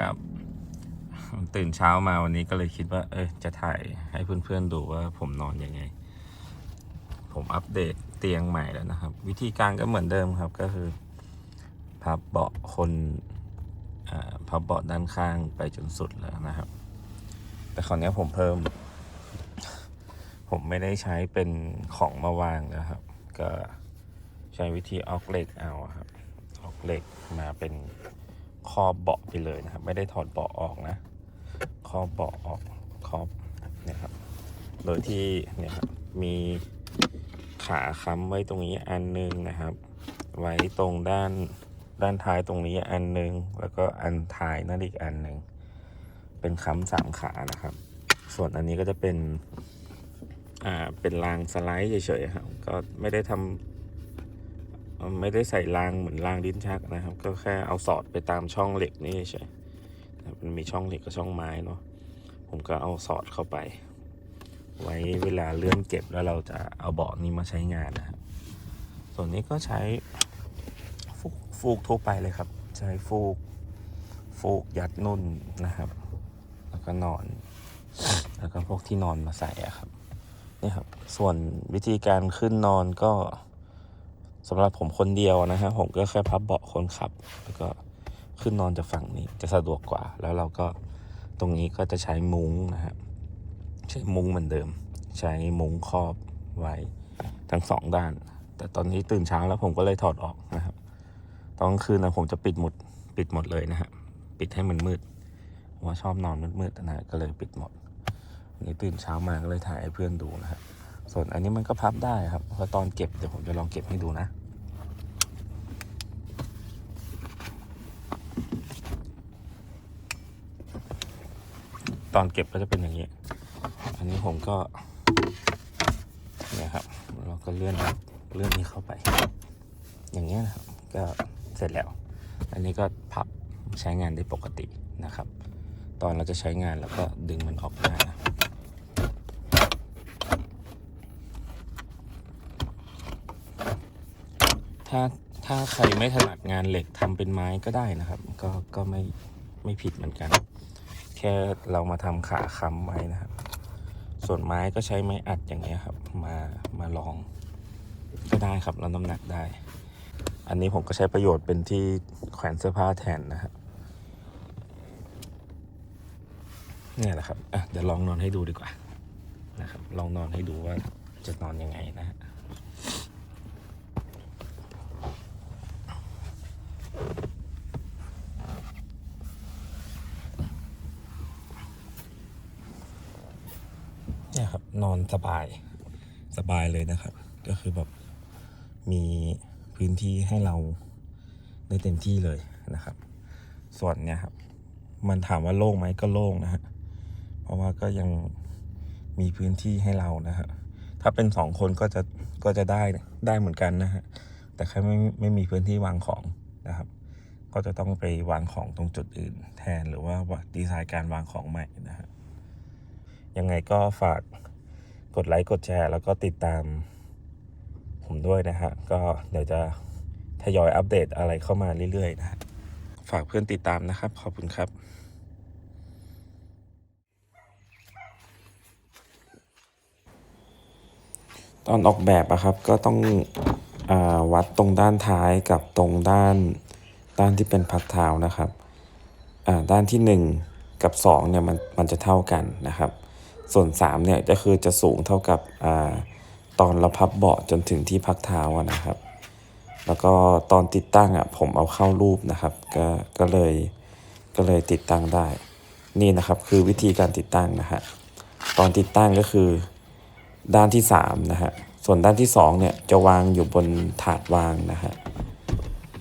ครับ ตื่นเช้ามาวันนี้ก็เลยคิดว่า เออจะถ่ายให้เพื่อนๆดูว่าผมนอนยังไง ผมอัปเดตเตียงใหม่แล้วนะครับ วิธีการก็เหมือนเดิมครับก็คือ พับเบาะคนพับเบาะด้านข้างไปจนสุดแล้วนะครับ แต่คราวนี้ผมเพิ่ม ผมไม่ได้ใช้เป็นของมาวางแล้วครับ ก็ใช้วิธีออกเหล็กเอาครับออกเหล็กมาเป็น คอเบาะไปเลยนะครับ ไม่ได้ถอดเบาะออกนะ คอเบาะออกคอบเนี่ยครับ โดยที่เนี่ยครับมีขาค้ำไว้ตรงนี้อันหนึงนะครับ ไว้ตรงด้านด้านท้ายตรงนี้อันหนึง แล้วก็อันท้ายนั่นอีกอันหนึ่งเป็นค้ำสามขานะครับ ส่วนอันนี้ก็จะเป็นอ่าเป็นรางสไลด์เฉยๆครับก็ไม่ได้ทำ ไม่ได้ใส่รางเหมือนรางดิ้นชักนะครับ ก็แค่เอาสอดไปตามช่องเหล็กนี่เฉยๆนะครับมันมีช่องเหล็กกับช่องไม้เนาะผมก็เอาสอดเข้าไป ไว้เวลาเลื่อนเก็บแล้วเราจะเอาเบาะนี้มาใช้งานนะครับส่วนนี้ก็ใช้ฟูกฟูกทั่วไปเลยครับ ใช้ฟูกฟูกยัดนุ่นนะครับ แล้วก็นอน แล้วก็พวกที่นอนมาใส่ครับนี่ครับ ส่วนวิธีการขึ้นนอนก็ สำหรับผมคนเดียวนะฮะผมก็แค่พับเบาะคนขับ แล้วก็ขึ้นนอนจากฝั่งนี้จะสะดวกกว่า แล้วเราก็ตรงนี้ก็จะใช้มุ้งนะฮะใช้มุ้งเหมือนเดิม ใช้มุ้งครอบไว้ทั้งสองด้าน แต่ตอนนี้ตื่นเช้าแล้วผมก็เลยถอดออกนะครับตอนกลางคืนนะผมจะปิดหมดปิดหมดเลยนะฮะปิดให้มันมืดว่าชอบนอนมืดๆนะฮะก็เลยปิดหมดนี้ตื่นเช้ามาก็เลยถ่ายให้เพื่อนดูนะฮะ ส่วนอันนี้มันก็พับได้ครับพราะตอนเก็บเดี๋ยวผมจะลองเก็บให้ดูนะตอนเก็บก็จะเป็นอย่างนี้ อันนี้ผมก็เนี่ยครับ เราก็เลื่อนเลื่อนนี้เข้าไป อย่างเงี้ยนะครับ ก็เสร็จแล้ว อันนี้ก็พับใช้งานได้ปกตินะครับ ตอนเราจะใช้งานแล้วก็ดึงมันออกมานะ ถ้าถ้าใครไม่ถนัดงานเหล็กทำเป็นไม้ก็ได้นะครับ ก็ก็ไม่ไม่ผิดเหมือนกัน แค่เรามาทำขาค้ำไว้นะครับ ส่วนไม้ก็ใช้ไม้อัดอย่างเงี้ยครับ มามาลองก็ได้ครับแล้วน้ำหนักได้ อันนี้ผมก็ใช้ประโยชน์เป็นที่แขวนเสื้อผ้าแทนนะครับเนี่ยแหละครับอะเดี๋ยวลองนอนให้ดูดีกว่านะครับ ลองนอนให้ดูว่าจะนอนยังไงนะฮะ เนอนสบายสบายเลยนะครับ ก็คือแบบมีพื้นที่ให้เราได้เต็มที่เลยนะครับ ส่วนเนี่ยครับ มันถามว่าโล่งไหมก็โล่งนะฮะเพราะว่าก็ยังมีพื้นที่ให้เรานะฮะถ้าเป็นสองคนก็จะก็จะได้ได้เหมือนกันนะฮะแต่แค่ไม่ไม่มีพื้นที่วางของนะครับ ก็จะต้องไปวางของตรงจุดอื่น แทนหรือว่าดีไซน์การวางของใหม่นะฮะยังไงก็ฝาก กดไลค์กดแชร์ แล้วก็ติดตามผมด้วยนะฮะ ก็เดี๋ยวจะทยอยอัปเดตอะไรเข้ามาเรื่อยๆนะฝากเพื่อนติดตามนะครับ ขอบคุณครับตอนออกแบบอะครับก็ต้องอวัดตรงด้านท้ายกับตรงด้านด้านที่เป็นพักเท้านะครับด้านที่ 1 กับ2เนี่ยมันมันจะเท่ากันนะครับ ส่วน3เนี่ยก็คือจะสูงเท่ากับอตอนเราพับเบาะจนถึงที่พักเท้านะครับ แล้วก็ตอนติดตั้งอะผมเอาเข้ารูปนะครับก็ก็เลยก็เลยติดตั้งได้ นี่นะครับคือวิธีการติดตั้งนะฮะตอนติดตั้งก็คือด้านที่3นะฮะส่วนด้านที่2เนี่ยจะวางอยู่บนถาดวางนะฮะ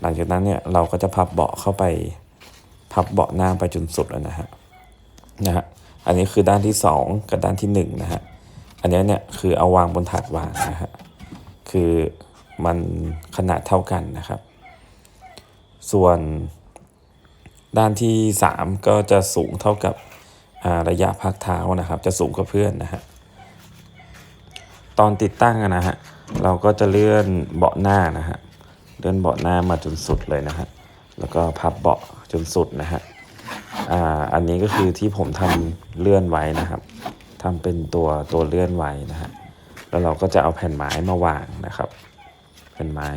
หลังจากนั้นเนี่ยเราก็จะพับเบาะเข้าไปพับเบาะหน้าไปจนสุดแล้วนะฮะนะฮะ อันนี้คือด้านที่ 2 กับด้านที่1นะฮะ อันนี้เนี่ยคือเอาวางบนถาดวางนะฮะ คือมันขนาดเท่ากันนะครับ ส่วนด้านที่ 3 ก็จะสูงเท่ากับระยะพักเท้านะครับ จะสูงกว่าเพื่อนนะฮะ ตอนติดตั้งนะฮะ เราก็จะเลื่อนเบาะหน้านะฮะ เลื่อนเบาะหน้ามาจนสุดเลยนะฮะ แล้วก็พับเบาะจนสุดนะฮะ อ่าอันนี้ก็คือที่ผมทำเลื่อนไว้นะครับทำเป็นตัวตัวเลื่อนไว้นะฮะแล้วเราก็จะเอาแผ่นไม้มาวางนะครับ แผ่นไม้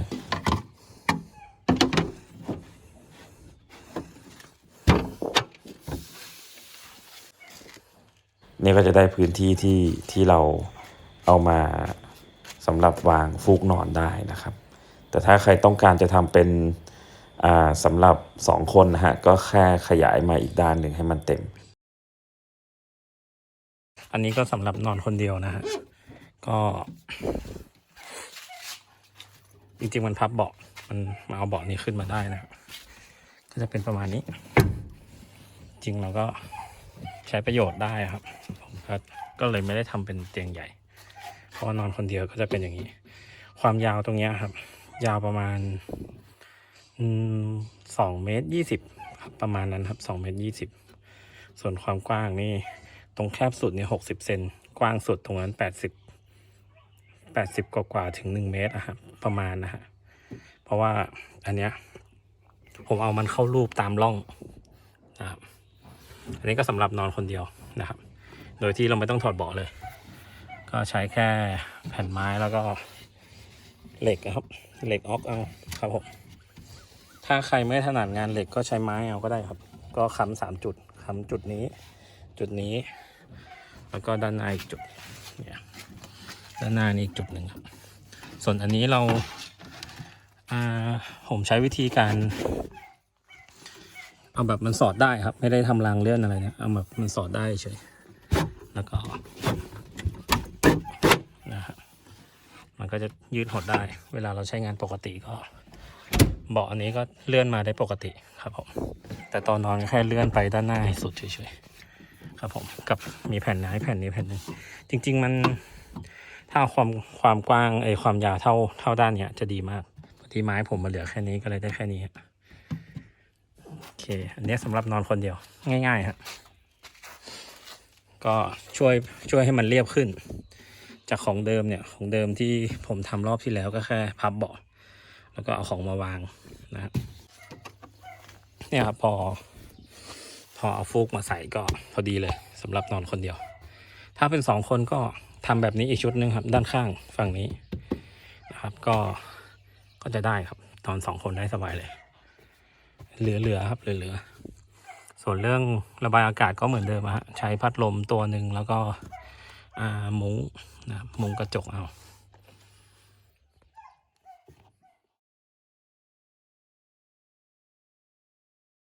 นี่ก็จะได้พื้นที่ที่ที่เราเอามาสำหรับวางฟูกนอนได้นะครับ แต่ถ้าใครต้องการจะทำเป็น สำหรับสองคนนะฮะก็แค่ขยายมาอีกด้านหนึ่งให้มันเต็ม อันนี้ก็สำหรับนอนคนเดียวนะฮะก็ จริงๆมันพับเบาะมันมาเอาเบาะนี้ขึ้นมาได้นะก็จะเป็นประมาณนี้ จริงเราก็ใช้ประโยชน์ได้ครับผมก็ก็เลยไม่ได้ทำเป็นเตียงใหญ่ เพราะนอนคนเดียวก็จะเป็นอย่างนี้ ความยาวตรงเนี้ยครับ ยาวประมาณ สองเมตรยี่สิบครับประมาณนั้นครับสองเมตรยี่สิบส่วนความกว้างนี่ตรงแคบสุดนี่หกสิบเซนกว้างสุดตรงนั้นแปดสิบแปดสิบกว่าถึงหนึ่งเมตรอะครับประมาณนะฮะเพราะว่าอันเนี้ยผมเอามันเข้ารูปตามร่องนะครับอันนี้ก็สำหรับนอนคนเดียวนะครับ โดยที่เราไม่ต้องถอดเบาะเลย ก็ใช้แค่แผ่นไม้แล้วก็เหล็กครับ เหล็กออกเอาครับผม ถ้าใครไม่ถนัดงานเหล็กก็ใช้ไม้เอาก็ได้ครับ ก็ค้ำสามจุดค้ำจุดนี้ จุดนี้ แล้วก็ด้านหน้าอีกจุดเนี่ยด้านหน้านี่อีกจุดหนึ่งครับ ส่วนอันนี้เราอ่าผมใช้วิธีการเอาแบบมันสอดได้ครับ ไม่ได้ทำรางเลื่อนอะไรนะเอาแบบมันสอดได้เฉยแล้วก็นะครับมันก็จะยืดหดได้ เวลาเราใช้งานปกติก็ เบาะอันนี้ก็เลื่อนมาได้ปกติครับผม แต่ตอนนอนก็แค่เลื่อนไปด้านหน้าให้สุดเฉยๆครับผม กับมีแผ่นไม้แผ่นนี้แผ่นหนึงจริง ๆ มันถ้าเอาความความกว้างไอความยาวเท่าเท่าด้านเนี้ยจะดีมากพอดีไม้ผมมาเหลือแค่นี้ก็เลยได้แค่นี้ฮะโอเค อันนี้สำหรับนอนคนเดียว ง่ายๆฮะก็ช่วยช่วยให้มันเรียบขึ้น จากของเดิมเนี่ยของเดิมที่ผมทำรอบที่แล้วก็แค่พับเบาะ แล้วก็เอาของมาวางนะครับเนี่ยครับพอ พอเอาฟูกมาใส่ก็พอดีเลยสำหรับนอนคนเดียว ถ้าเป็นสองคนก็ทำแบบนี้อีกชุดหนึ่งครับ ด้านข้างฝั่งนี้นะครับ ก็ก็จะได้ครับนอนสองคนได้สบายเลย เหลือๆครับเหลือๆส่วนเรื่องระบายอากาศก็เหมือนเดิมฮะใช้พัดลมตัวหนึ่งแล้วก็อ่ามุ้งนะมุ้งกระจกเอา